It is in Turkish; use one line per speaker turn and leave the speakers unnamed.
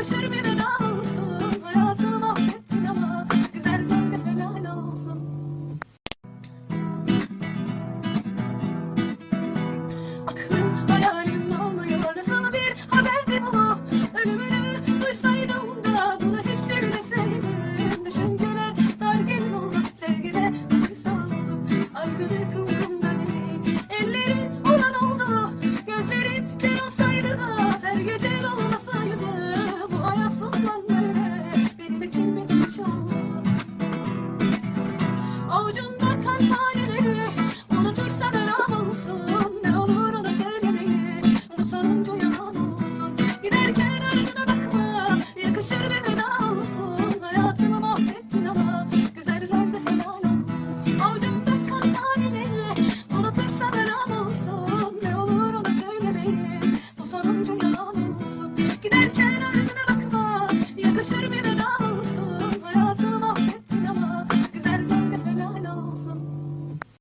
Taşır bir bela olsun. Hayatımı mahvettin ama Güzel gün de helal should have been